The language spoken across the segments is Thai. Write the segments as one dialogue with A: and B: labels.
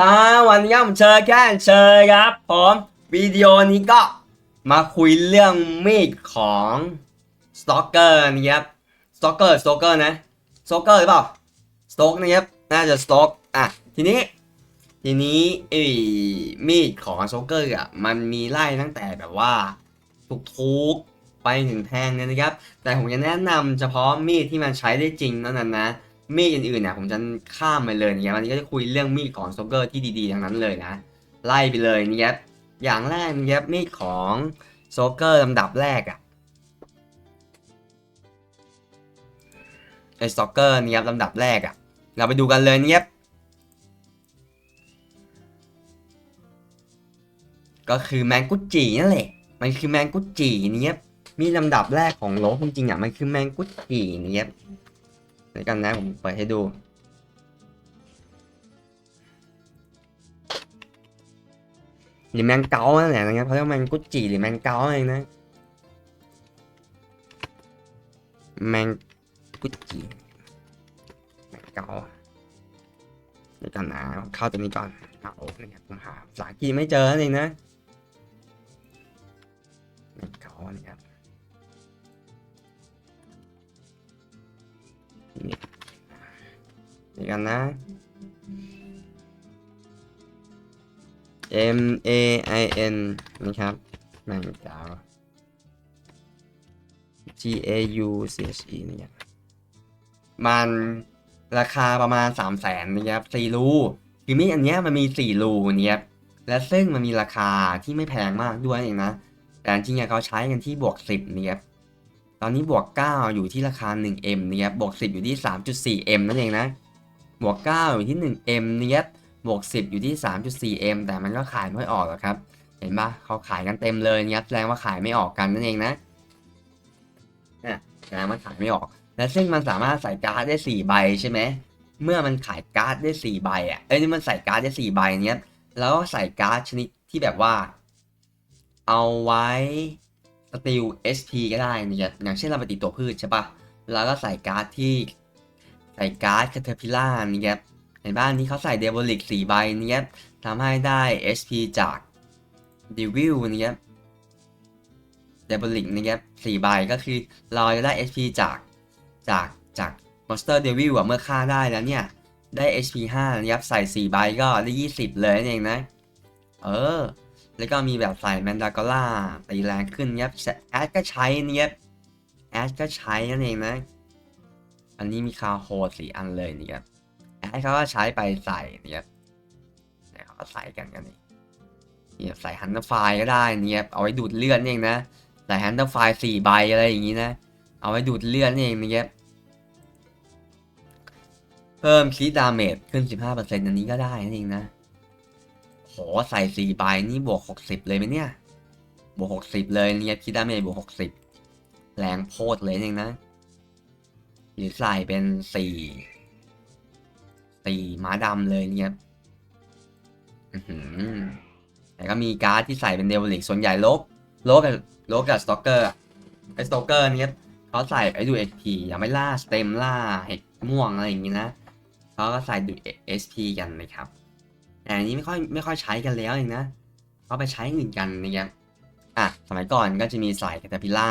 A: ตาวันนี้ผมเจอแค่เจอครับผมวิดีโอนี้ก็มาคุยเรื่องมีดของสตอกเกอร์นะครับสตอกเกอร์สตอกเกอร์นะสตอกเกอร์หรือเปล่าสตอกนะครับน่าจะสตอกอะทีนี้ ทีนี้ไอ้มีดของสตอกเกอร์อะมันมีไล่ตั้งแต่แบบว่าทุกๆไปถึงแทงเนี่ยนะครับ แต่ผมจะแนะนำเฉพาะมีดที่มันใช้ได้จริงเท่านั้นนะ มีดอื่นๆเนี่ยผมจะข้ามไปเลยเนี่ยวันนี้ก็จะคุยเรื่องมีดของโซเกอร์ที่ดีๆทั้งนั้นเลยนะ ไล่ไปเลยนะครับอย่างแรกนะครับมีดของโซเกอร์ลำดับแรกอะไอสโตเกอร์นะครับลำดับแรกอะเราไปดูกันเลยนะครับก็คือแมงกุจินั่นแหละ มันคือแมงกุจินะครับมีลำดับแรกของโลกจริงๆอะ มันคือแมงกุจินะ ครับเดี๋ยวกันนะผมเปิดให้ดูหรือแมงเกานั่นแหละนะครับเขาเรียกแมงกุจิหรือแมงเกาเองนะแมงกุจิแมงเกาเดี๋ยวกันนะเข้าตัวนี้ก่อนเอานะครับผมหาภากฤษไม่เจอนั่นเองนะแมงเกานะครับ ดี๋ยวกันนะ M A I N นะครับแมงกาว G A U C H E นะครับมันราคาประมาณ 3 0 0แสนนะครับสี่รูคือมีอันเนี้ยมันมี4รูเนะครับและซึ่งมันมีราคาที่ไม่แพงมากด้วยเองนะ แต่จริงๆเขาใช้กันที่บวก 10นะครับตอนนี้บวก 9 อยู่ที่ราคา 1M นะครับบวก 10 อยู่ที่ 3.4M นั่นเองนะ บวก 9 อยู่ที่ 1M นะครับบวก 10 อยู่ที่ 3.4M แต่มันก็ขายไม่ออกหรอกครับ เห็นปะเขาขายกันเต็มเลยเนะครับแสดงว่าขายไม่ออกกันนั่นเองนะเนี่ยแสดงว่าขายไม่ออก และซึ่งมันสามารถใส่การ์ดได้ 4 ใบใช่ไหมเมื่อมันขายการ์ดได้ 4 ใบอะเอ้ยนี่มันใส่การ์ดได้ 4 ใบเนี้ยแล้วก็ใส่การ์ดชนิดที่แบบว่า เอาไว้สติล SP ก็ได้เนะครับอย่างเช่นเราไปติดตัวพืชใช่ปะแล้วก็ใส่การ์ดที่ ใส่การ์ดคาเทอร์พิล่านี่ครับเห็นบ้านนี้เขาใส่เดวอลิกสี่ใบนี่ครับทำให้ได้ SP จากดิวิลนี่ครับเดวอลิกนี่ครับสี่ใบก็คือเราจะได้ SP จากจากจากมอนสเตอร์เดวิลอะเมื่อฆ่าได้แล้วเนี่ย ได้ HP 5นะครับใส่ 4 ใบก็ได้ 20 เลยนั่นเองนะ เออ แล้วก็มีแบบใส่แมนดากอล่าตีแรงขึ้นนะครับแอดก็ใช้เนะครับแอดก็ใช้นั่นเองนะ อันนี้มีคาโฮสี่อันเลยนี่ครับแอดเขาก็ใช้ไปใส่นี่ครับเนี่ยเขาก็ใส่กันกันนี่เนี่ใส่ฮันเตอร์ไฟก็ได้นี่ครับเอาไว้ดูดเลือดเองนะใส่ฮันเตอร์ไฟสี่ใบอะไรอย่างนี้นะ เอาไว้ดูดเลือดเองนี่ครับเพิ่มคีดาเมจขึ้น 15%อันนี้ก็ได้นั่นเองนะโหใส่สี่ใบนี่บวก 60 เลยไหมเนี่ย บวก 60 เลยเนี่ยคีดาเมจบวก 60 แรงโพดเลยนั่นเองนะ หรือใส่เป็นสี่สี่ม้าดำเลยเนี่ยอื้อหือแต่ก็มีการ์ดที่ใส่เป็นเดวิลิกส่วนใหญ่ลกโลกกับลกกับสตอกเกอร์ไอสตอกเกอร์เนี่ยเขาใส่ไอดูเอพีอย่าไม่ล่าสเต็มล่าเห็ดม่วงอะไรอย่างงี้นะเขาก็ใส่ดูเอสพีกันนะครับแต่อันนี้ไม่ค่อยไม่ค่อยใช้กันแล้วเองนะเขาไปใช้อื่นกันนะครับอะสมัยก่อนก็จะมีใส่แคตาพิล่า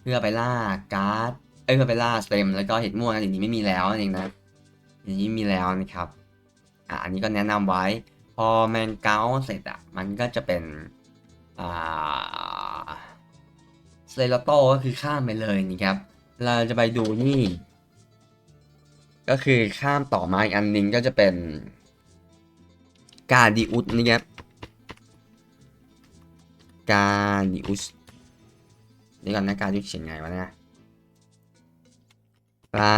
A: เพื่อไปล่าการ์ด อ้ยเพื่อไปล่าสเต็มแล้วก็เห็ดม่วงอันนี้ไม่มีแล้วนั่นเองนะอันนี้มีแล้วนะครับอะอันนี้ก็แนะนำไว้ พอแมนเกาเสร็จอะมันก็จะเป็นอ่าสเลโตก็คือข้ามไปเลยนะครับ เราจะไปดูนี่ ก็คือข้ามต่อมาอีกอันหนึงก็จะเป็นกาดิอุสนะครับกาดิอุสนี่ก่อนนะกาดิอุสเขียนไงวะเนี่ย กา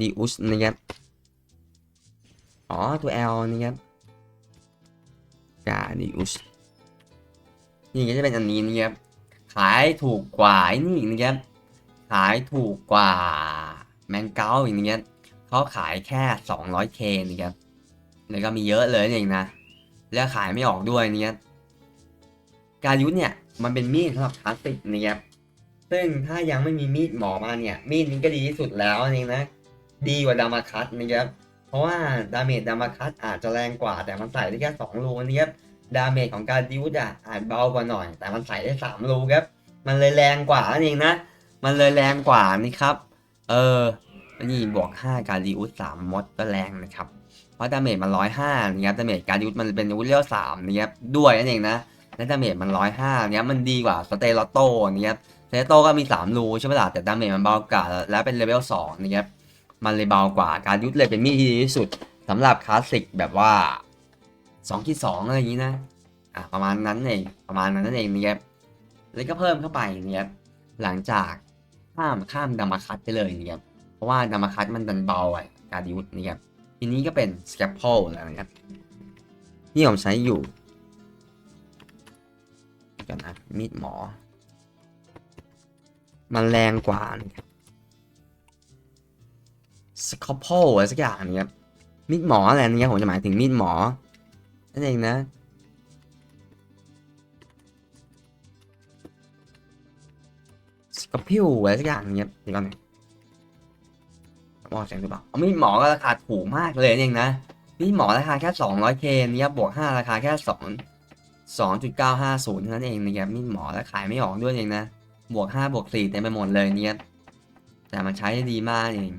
A: ดิอุสนะครับอ๋อตัว L นะครับกาดิอุสนี่ก็จะเป็นอันนี้นะครับขายถูกกว่าอ้นี่อีกนะครับขายถูกกว่าแมงเก้าอีกนะครับเขาขายแค่ 200k นะครับแล้วก็มีเยอะเลยเองนะแล้วขายไม่ออกด้วยนะครับการยุทธเนี่ยมันเป็นมีดสำหรับคลาสสิกนะครับ ซึ่งถ้ายังไม่มีมีดหมอมาเนี่ย มีดนี้ก็ดีที่สุดแล้วนี่นะ ดีกว่าดามาคัสนะครับ เพราะว่าดาเมจดามาคัสอาจจะแรงกว่า แต่มันใส่ได้แค่สองรูนะครับ ดาเมจของการดิวดะอาจเบากว่าหน่อย แต่มันใส่ได้สามรูครับ มันเลยแรงกว่านั่นเองนะ มันเลยแรงกว่านี่ครับ เออ นี่บวกห้าการดิวสามมดก็แรงนะครับ เพราะดาเมจมันร้อยห้านะครับ ดาเมจการดิวมันเป็นอาวุธเลี้ยวสามนะครับ ด้วยนั่นเองนะ และดาเมจมันร้อยห้าเนี่ยมันดีกว่าสเตลโต้นะครับ เตลโต้ก็มีสามรูใช่ไหมล่ะแต่ดาเมจมันเบากว่าแล้วเป็นเลเวลสองนะครับมันเลยเบากว่าการยุทธเลยเป็นมีดที่ดีที่สุดสำหรับคลาสสิกแบบว่า2ที่2อะไรอย่างนี้นะอะประมาณนั้นเองประมาณนั้นนั่นเองนะครับแล้วก็เพิ่มเข้าไปนะครับหลังจากข้ามข้ามดามาคัตไปเลยนะครับเพราะว่าดามาคัตมันดันเบาอะการยุทธนะครับทีนี้ก็เป็นสแคปโพลแล้วนะครับที่ผมใช้อยู่กันนะมีดหมอ มันแรงกว่านะครับสคอปโพอะไรสักอย่างนี้ครับมีดหมออะไรนี้ผมจะหมายถึงมีดหมอนั่นเองนะสกอพิวอะไรสักอย่างนี้ครับเดี๋ยวก่อนนะมองเสียงหรือเปล่าเอามีดหมอก็ราคาถูกมากเลยเองนะมีดหมอราคาแค่200เคนี่ครับบวก5ราคาแค่2 2.950เท่านั้นเองนะครับมีดหมอแล้วขายไม่ออกด้วยเองนะ บวก5บวก4เต็มไปหมดเลยเนี่ยแต่มันใช้ได้ดีมากเอง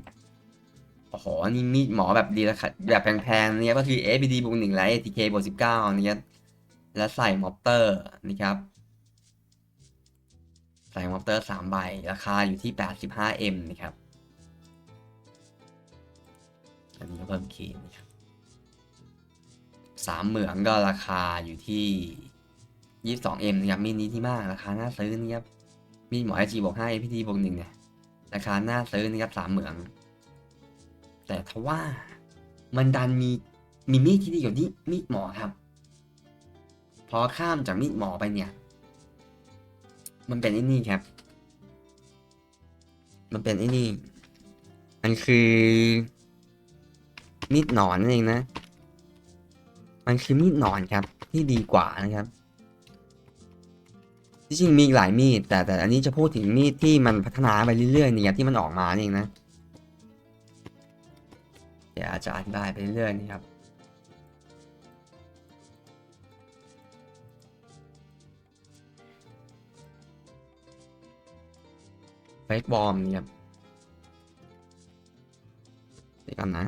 A: โอ้โหนี่มีดหมอแบบดีราคาแบบแพงๆเนี่ยก็คือ ABD บวกหนึ่งไลท์ ATK บวกสิบเก้าเนี่ยแล้วใส่มอปเตอร์นะครับใส่มอปเตอร์สามใบราคาอยู่ที่ 85M นะครับอันนี้ก็เพิ่มคีย์นะครับสามเหมืองก็ราคาอยู่ที่ 22M นะครับมีดนี้ที่มากราคาน่าซื้อนะครับ มีหมอ IG บวก5 APT บวกหนึ่งเนี่ยราคาหน่าซื้อนะครับสามเหมือง แต่ทว่ามันดันมีมีมีดที่ดีกว่านี้มีดหมอครับ พอข้ามจากมีดหมอไปเนี่ย มันเป็นไอ้นี่ครับ มันเป็นไอ้นี่มันคือมีดหนอนนั่นเองนะ มันคือมีดหนอนครับ ที่ดีกว่านะครับ จริงมีอีกหลายมีด แต่แต่อันนี้จะพูดถึงมีดที่มันพัฒนาไปเรื่อยๆเนี่ยที่มันออกมาเองนะ เดี๋ยวอาจจะอธิบายไปเรื่อยๆนะครับเฟกบอมเนี่ยครับเดี๋ยวกันนะ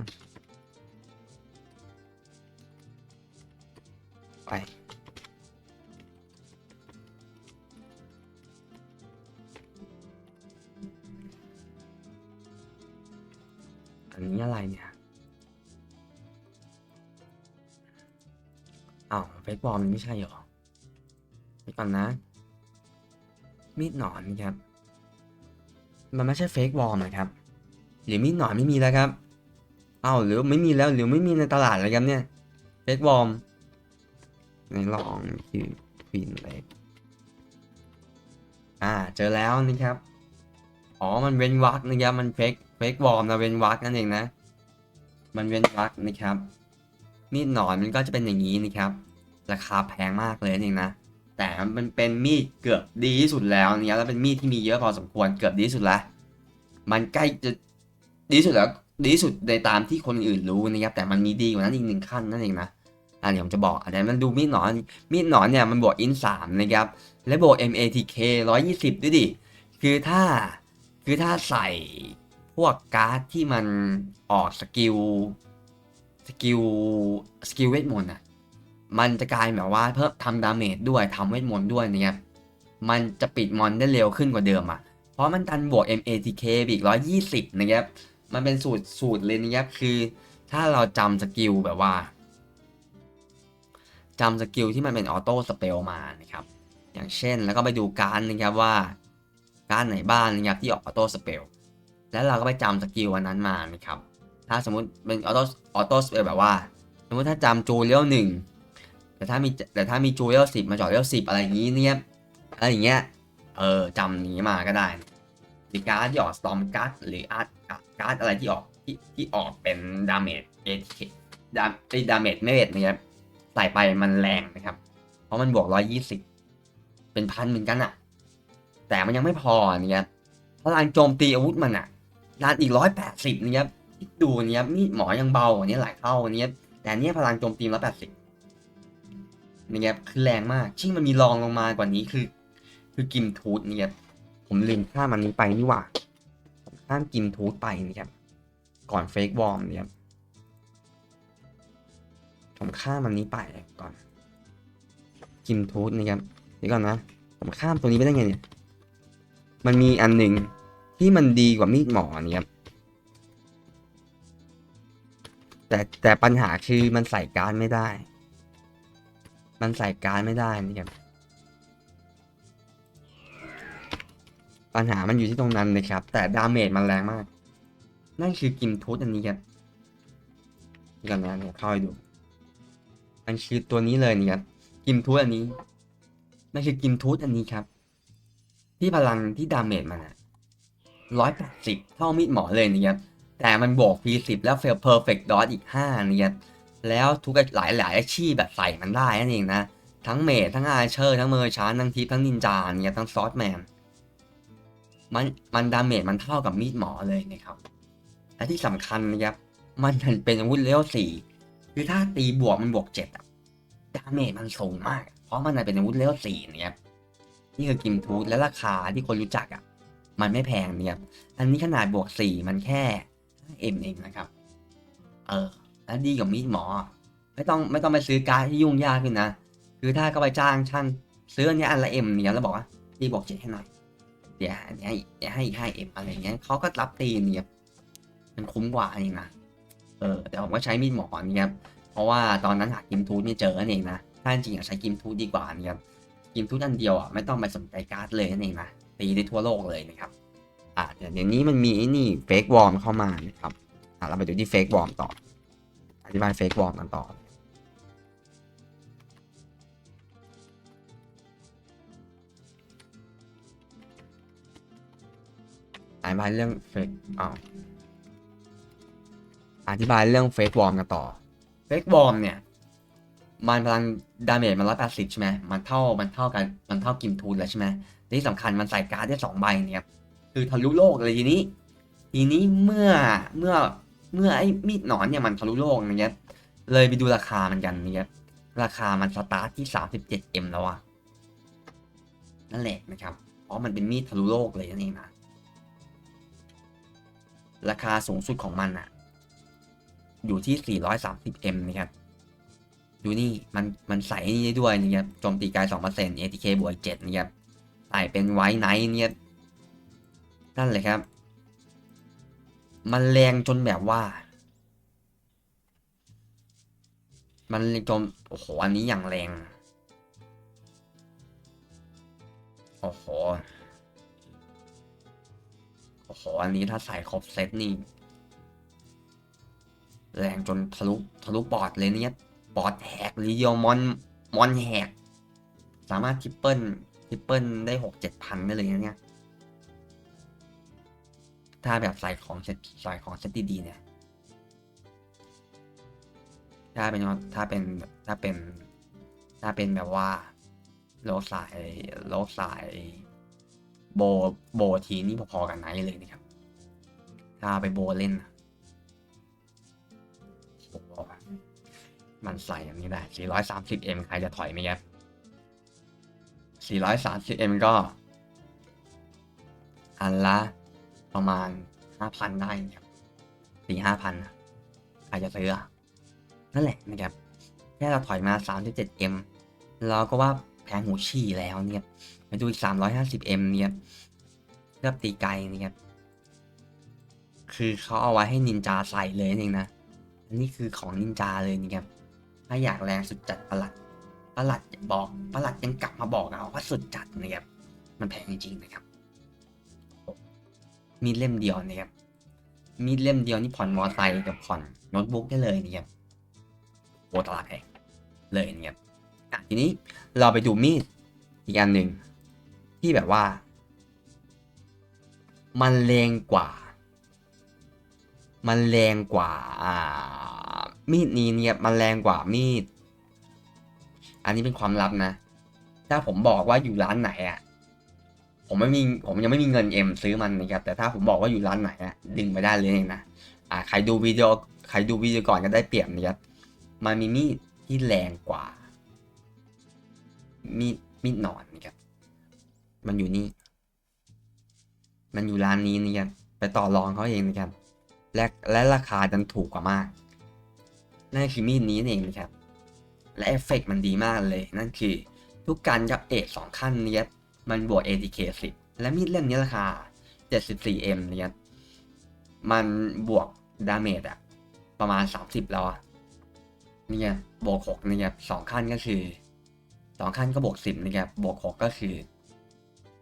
A: ไป อะไรเนี่ยอ้าวเฟกบอมมันไม่ใช่เหรอเดี๋ยวก่อนนะ มีดหนอนครับ มันไม่ใช่เฟกบอมนะครับ หรือมีดหนอนไม่มีแล้วครับอ้าวหรือไม่มีแล้วหรือไม่มีในตลาดเลยครับเนี่ยเฟกบอมในลองคือควีนเล็กอ่าเจอแล้วนะครับ อ๋อ มันเว้นวักนะครับ มันเฟกเฟกบอมนะเว้นวักนั่นเองนะ มันเว้นวักนะครับ มีดหนอนมันก็จะเป็นอย่างนี้นะครับ ราคาแพงมากเลยนั่นเองนะ แต่มันเป็นมีดเกือบดีที่สุดแล้วเนี่ยแล้วเป็นมีดที่มีเยอะพอสมควรเกือบดีที่สุดล้วมันใกล้จะดีที่สุดแล้วดีที่สุดในตามที่คนอื่นรู้นะครับแต่มันมีดีกว่านั้นอีกหนึ่งขั้นนั่นเองนะอ่าเดี๋ยวผมจะบอกอันนี้มันดูมีดหนอนมีดหนอนเนี่ยมันบวกอินสามนะครับและบวก MATK 120 ด้วยดิ คือถ้าคือถ้าใส่ พวกการ์ดที่มันออกสกิลสกิลสกิลเวทมนต์อะมันจะกลายแบบว่าเพิ่มทำดาเมจด้วยทำเวทมนต์ด้วยนะครับมันจะปิดมอนได้เร็วขึ้นกว่าเดิมอะ เพราะมันดันบวก MATK ไปอีก120นะครับ มันเป็นสูตรสูตรเลยนะครับ คือถ้าเราจำสกิลแบบว่าจำสกิลที่มันเป็นออโต้สเปลมานะครับ อย่างเช่นแล้วก็ไปดูการนะครับว่าการไหนบ้างนะครับที่ออกออโต้สเปล แล้วเราก็ไปจำสกิลวันนั้นมานะครับ ถ้าสมมุติเป็นออโต้ออโต้สเปลแบบว่า สมมติถ้าจำจูเลียวหนึ่งแต่ถ้ามีแต่ถ้ามีจูเลียวสิบมาจอดเลียวสิบอะไรอย่างนี้เนี่ยอะไรอย่างเงี้ยเออจำนี้มาก็ได้หรือการ์ดที่ออกสตอมการ์ดหรืออาร์ตการ์ดอะไรที่ออกที่ที่ออกเป็นดาเมจเอทดาดาเมจไม่เมจนะครับใส่ไปมันแรงนะครับ เพราะมันบวกร้อยยี่สิบเป็นพันเหมือนกันอะแต่มันยังไม่พอนะครับพลังโจมตีอาวุธมันอะ ด้านอีกร้อยแปดสิบนะครับดดูเนี้ยมีดหมอยังเบากว่านี้หลายเท่าเนี้ยแต่เนี้ยพลังโจมตีร้อยแปดสิบเนี่ยคือแรงมากที่มันมีรองลงมากว่านี้คือ คือกิมทูธเนี่ยผมลืมข้ามอันนี้ไปนี่หว่าข้ามกิมทูธไปเนี่ยก่อนเฟกวอร์มเนี่ยผมข้ามอันนี้ไปก่อน กิมทูธนะครับเดี๋ยวก่อนนะ ผมข้ามตัวนี้ไปได้ไงเนี่ย มันมีอันหนึ่ง ที่มันดีกว่ามีดหมอเนี่ยครับแต่แต่ปัญหาคือมันใส่การไม่ได้ มันใส่การไม่ได้นี่ครับปัญหามันอยู่ที่ตรงนั้นนะครับ แต่ดาเมจมันแรงมาก นั่นคือกิมทูธอันนี้ครับกันนะเดี๋ยวเข้าให้ดู มันคือตัวนี้เลยนี่ครับกิมทูธอันนี้นั่นคือกิมทูธอันนี้ครับ ที่พลังที่ดาเมจมันอะ ร้อยแปดสิบเท่ามีดหมอเลยนะครับแต่มันบวก P10 แล้วเฟลเพอร์เฟกต์ดอทอีก5นะครับแล้วทุกหลายหลายอาชีพแบบใส่มันได้นั่นเองนะ ทั้งเมดทั้งอาเชอร์ทั้งเมอร์ชานทั้งทิปทั้งนินจาเนี่ยทั้งซอสแมนมันมันดาเมจมันเท่ากับมีดหมอเลยนะครับและที่สำคัญนะครับมันเป็นอาวุธเลเวลสี่คือถ้าตีบวกมันบวกเจ็ดอะดาเมจมันสูงมาก เพราะมันเป็นอาวุธเลเวลสี่นะครับนี่คือกิมทูธและราคาที่คนรู้จักอะ มันไม่แพงเนี่ยอันนี้ขนาดบวกสี่มันแค่ 5M เองนะครับ เออ แล้วดีกว่ามีดหมอ ไม่ต้องไม่ต้องไปซื้อการ์ดที่ยุ่งยากขึ้นนะ คือถ้าก็ไปจ้างช่างซื้ออันเนี้ยอันละเอ็มเนี่ยแล้วบอกว่าตีบอกเจ็ดให้หน่อย เดี๋ยวอันเนี้ยเดี๋ยวให้อีกห้เอ็มอะไรเงี้ยเขาก็รับตีเนี่ยมันคุ้มกว่าเองนะ เออ แต่ผมก็ใช้มีดหมอเนี่ยครับเพราะว่าตอนนั้นหากิมทูธไม่เจอนั่นเองนะ ถ้าจริงอยากใช้กิมทูธดีกว่าเนี่ยครับ กิมทูธอันเดียวอะไม่ต้องไปสนใจการ์ดเลยนั่นเองนะ ตีได้ทั่วโลกเลยนะครับอะเดี๋ยวนี้มันมีไอ้นี่เฟกวอร์มเข้ามานะครับอะเราไปดูที่เฟกวอร์มต่อ อธิบายเฟกวอร์มกันต่ออธิบายเรื่องเฟกอ้าวอธิบายเรื่องเฟกวอร์มกันต่อ เฟกวอร์มเนี่ย มันพลังดาเมจมันร้อยแปดสิบใช่ไหมมันเท่า มันเท่ากัน มันเท่ากิมทูนแล้วใช่ไหม ที่สำคัญมันใส่การ์ดได้สองใบเนี่ยคือทะลุโลกเลยทีนี้ ทีนี้เมื่อเมื่อเมื่อไอ้มีดหนอนเนี่ยมันทะลุโลกนะครับเลยไปดูราคามันกันนะครับราคามันสตาร์ทที่ 37M แล้วอะนั่นแหละนะครับ เพราะมันเป็นมีดทะลุโลกเลยนั่นเองนะราคาสูงสุดของมันอะอยู่ที่ 430M นะครับ ดูนี่มันมันใส่นี่ได้ด้วยนะครับ โจมตีกาย 2% ATK บวก7นะครับ ใส่เป็นไวท์ไนท์เนี่ยนั่นเลยครับ มันแรงจนแบบว่า มันจนโอ้โหอันนี้อย่างแรง โอ้โหโอ้โหอันนี้ถ้าใส่ครบเซตนี่ แรงจนทะลุทะลุปอดเลยเนี่ยปอดแหกรีเดียวมอนมอนแหก สามารถทิปเปิล ทิปเปิลได้หกเจ็ดพันได้เลยนะเนี่ย ถ้าแบบใส่ของเซตใส่ของเซตดีๆเนี่ย ถ้าเป็นถ้าเป็นถ้าเป็น ถ้าเป็นแบบว่าโลสายโลสายโบโบทีนี่พอๆกันไหนเลยนะครับ ถ้าไปโบเล่นนะโอ้โหมันใส่อย่างนี้ได้ 430m ใครจะถอยไหมครับ 430m ก็ อันละประมาณห้าพันได้ครับสี่ห้าพันใครจะซื้อ นั่นแหละนะครับ แค่เราถอยมา 37m เราก็ว่าแพงหูฉี่แล้วเนี่ยไปดูอีก 350m เนี่ยเพื่อตีไกลเนี่ยคือเขาเอาไว้ให้นินจาใส่เลยเองนะ อันนี้คือของนินจาเลยนะครับ ถ้าอยากแรงสุดจัดประหลัด ประหลัดบอกประหลัดยังกลับมาบอกเราว่าสุดจัดนะครับ มันแพงจริงๆนะครับ มีดเล่มเดียวนะครับ มีดเล่มเดียวนี่ผ่อนมอไซค์กับผ่อนโน้ตบุ๊กได้เลยนะครับโอตลาดแพงเลยนะครับอะทีนี้เราไปดูมีดอีกอันหนึ่งที่แบบว่า มันแรงกว่า มันแรงกว่าอ่ามีดนี้เนี่ยมันแรงกว่ามีด อันนี้เป็นความลับนะ ถ้าผมบอกว่าอยู่ร้านไหนอะ ผมไม่มี ผมยังไม่มีเงินเอ็มซื้อมันนะครับ แต่ถ้าผมบอกว่าอยู่ร้านไหนอะดึงไปได้เลยนะ อ่า ใครดูวิดีโอ ใครดูวิดีโอก่อนก็ได้เปรียบนะครับ มันมีมีดที่แรงกว่า มีด มีดหนอนนะครับ มันอยู่นี่ มันอยู่ร้านนี้นะครับ ไปต่อรองเขาเองนะครับ และและราคาดันถูกกว่ามากนั่นคือมีดนี้เองนะครับ และเอฟเฟกต์มันดีมากเลย นั่นคือ ทุกการยับเอทสองขั้นเนี้ยมันบวก ATK 10 และมีดเล่มนี้ราคา 74M เนี่ยมันบวกดาเมจอะประมาณ 30 แล้วอะเนี่ยบวก6นะครับสองขั้นก็คือสองขั้นก็บวก 10นะครับบวก6ก็คือ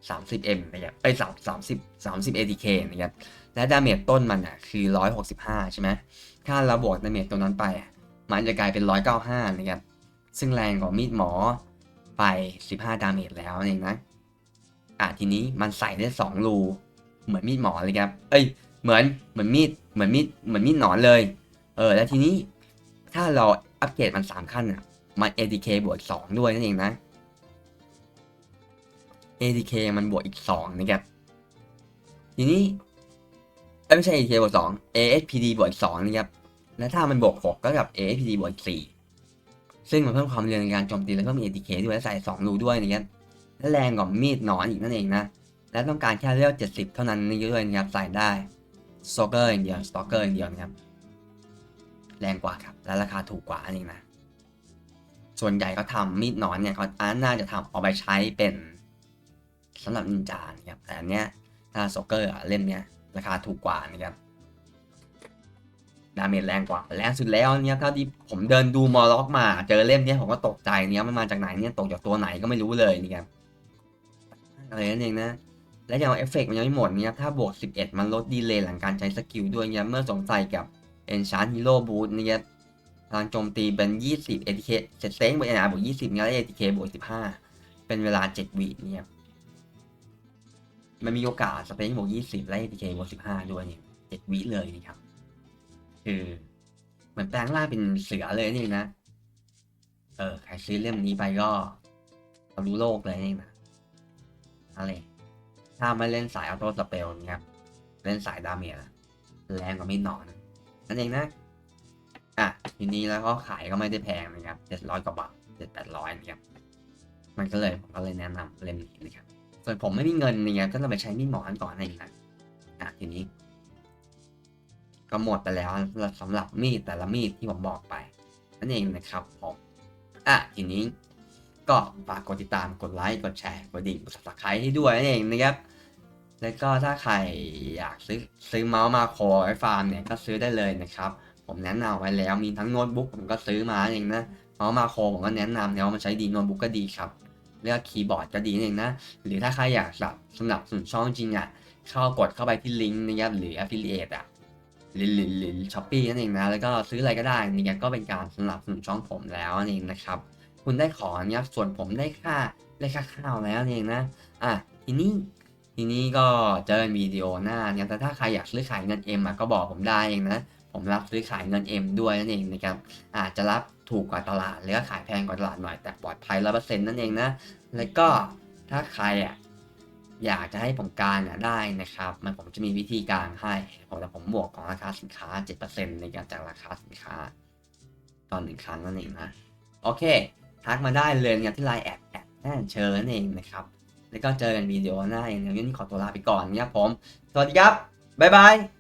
A: 30M นะครับไป3 30 30 ATK นะครับและดาเมจต้นมันอะคือ 165 ใช่ไหมถ้าเราบวกดาเมจตรงนั้นไป มันจะกลายเป็น 195 นะครับ ซึ่งแรงกว่ามีดหมอไป 15 ดาเมจแล้วเองนะ อะทีนี้มันใส่ได้ 2 รู เหมือนมีดหมอเลยครับ เอ้ย เหมือน เหมือนมีด เหมือนมีด เหมือนมีดหนอนเลย เออ แล้วทีนี้ถ้าเราอัปเกรดมัน 3 ขั้นอะ มัน ADK บวก2ด้วยนั่นเองนะ ADK มันบวกอีก 2 นะครับ ทีนี้ไม่ใช่ ADK บวก2 ASPD บวกอีก2นะครับ และถ้ามันบวก 6 ก็กับ ASPD บวกอีก4 ซึ่งมันเพิ่มความเร็วในการโจมตีและเพิ่ม ADK ด้วยและใส่2รูด้วยนะครับและแรงกว่ามีดหนอนอีกนั่นเองนะ และต้องการแค่เลือก70 เท่านั้นนี่ด้วยนะครับใส่ได้สโตเกอร์อย่างเดียวสโตเกอร์อย่างเดียวนะครับ แรงกว่าครับ และราคาถูกกว่านั่นเองนะ ส่วนใหญ่เขาทำมีดหนอนเนี่ยเขาอันน่าจะทำเอาไปใช้เป็นสำหรับนินจานะครับแต่อันเนี้ยถ้าสโตเกอร์เล่มเนี้ยราคาถูกกว่านะครับ ดาเมจแรงกว่าแรงสุดแล้วเนี่ยเท่าที่ผมเดินดูมอล็อกมาเจอเล่มเนี้ยผมก็ตกใจเนี่ยมันมาจากไหนเนี่ยตกจากตัวไหนก็ไม่รู้เลยนี่ครับอะไรนั่นเองนะและยังเอฟเฟกต์มันยังไม่หมดเนี่ยถ้าบวก 11 มันลดดีเลย์หลังการใช้สกิลด้วยเนี่ยเมื่อสวมใส่กับ Enchant Hero Boot เนี่ยพลังโจมตีเป็น 20 ATK เสร็จเซ้งบวก NR บวก 20เนี่ยและ ATK บวก 15 เป็นเวลา 7 วิเนี่ยมันมีโอกาสสเต็งบวก 20 และ ATK บวก 15 ด้วยเนี่ย7วิเลยนี่ครับ คือเหมือนแปลงร่างเป็นเสือเลยนี่นะ เออ ใครซื้อเล่มนี้ไปก็เรารู้โลกเลยนี่นะอะไร ถ้าไม่เล่นสายออโต้สเปลนะครับ เล่นสายดาเมจอะแรงกว่าไม่หนอนนั่นเองนะ อะ ทีนี้แล้วก็ขายก็ไม่ได้แพงนะครับเจ็ดร้อยกว่าบาทเจ็ดแปดร้อยนะครับ มันก็เลยผมก็เลยแนะนำเล่มนี้นะครับ ส่วนผมไม่มีเงินนะครับก็ต้องไปใช้มีดหมอนก่อนเองนะ อะ ทีนี้ ก็หมดไปแล้วสำหรับมีดแต่ละมีดที่ผมบอกไป นั่นเองนะครับผมอะทีนี้ก็ฝากกดติดตามกดไลค์กดแชร์กดดิ่งกด subscribe ให้ด้วยนั่นเองนะครับ แล้วก็ถ้าใครอยากซื้อซื้อเมาส์มาโครไอฟาร์มเนี่ยก็ซื้อได้เลยนะครับ ผมแนะนำไว้แล้วมีทั้งโน้ตบุ๊กผมก็ซื้อมาเองนะเมาส์มาโครผมก็แนะนำแล้วมันใช้ดีโน้ตบุ๊กก็ดีครับเลือกคีย์บอร์ดก็ดีเองนะ หรือถ้าใครอยากสนับสนุนช่องจริงอะเข้ากดเข้าไปที่ลิงก์นะครับหรือ affiliate อะ หรือหรือหรือช้อปปี้นั่นเองนะ แล้วก็ซื้ออะไรก็ได้นี่ก็เป็นการสนับสนุนช่องผมแล้วนั่นเองนะครับ คุณได้ของเนี่ยส่วนผมได้ค่าได้ค่าข้าวแล้วนั่นเองนะ อะทีนี้ทีนี้ก็เจอกันวิดีโอหน้าเนี่ยแต่ถ้าใครอยากซื้อขายเงินเอ็มก็บอกผมได้เองนะผมรับซื้อขายเงินเอ็มด้วยนั่นเองนะครับอาจจะรับถูกกว่าตลาดหรือว่าขายแพงกว่าตลาดหน่อยแต่ปลอดภัยร้อยเปอร์เซ็นต์นั่นเองนะแล้วก็ถ้าใครอะ อยากจะให้ผมการอะได้นะครับ มันผมจะมีวิธีการให้ผมแต่ผมบวกของราคาสินค้า 7%ในการจากราคาสินค้าตอนหนึ่งครั้งนั่นเองนะ โอเค ทักมาได้เลยนะที่ไลน์แอดแอดแอนเชิญนั่นเองนะครับ แล้วก็เจอกันวิดีโอหน้าเองนะวันนี้ขอตัวลาไปก่อนนะครับผม สวัสดีครับ บ๊ายบาย